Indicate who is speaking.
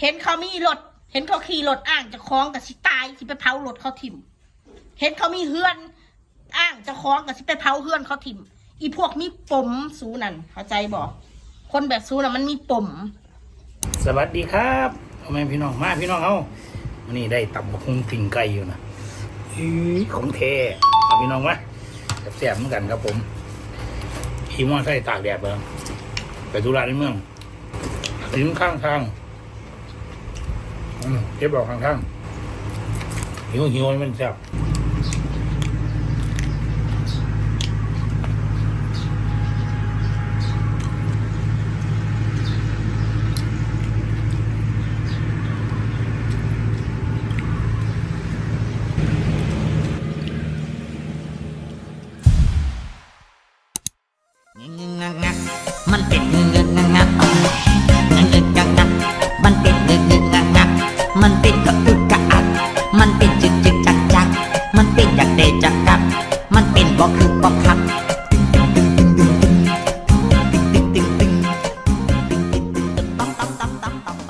Speaker 1: เห็นเขามีรถ เห็นเขาขี่รถอ้างจะคล้องกับสิตายสิไปเผารถเขาถิ่ม เห็นเขามีเฮือน อ้างจะคล้องกับสิไปเผาเฮือนเขาถิ่ม อีพวกมีปมสูนั่นเข้าใจบอกคนแบบสูน่ะมันมีปม
Speaker 2: สวัสดีครับพ่อแม่พี่น้องมาพี่น้องเอาวันนี้ได้ตับกหุงปิ่งไก่อยู่นะอีของเทเอาพี่น้องมาแซ่บๆเหมือนกันครับผมขี่มอเตอร์ไซค์ตากแดดไปไปธุระในเมืองถึงข้างทาง เก็บออกข้างทางหิวหิวมันแซ่บ
Speaker 3: บอกคือบ่คัดติ๊งติ๊งติ๊งติ๊งติ๊งติ๊งติ๊งติ๊งติ๊งติ๊งติ๊งติ๊งติ๊งตึงตึงตึง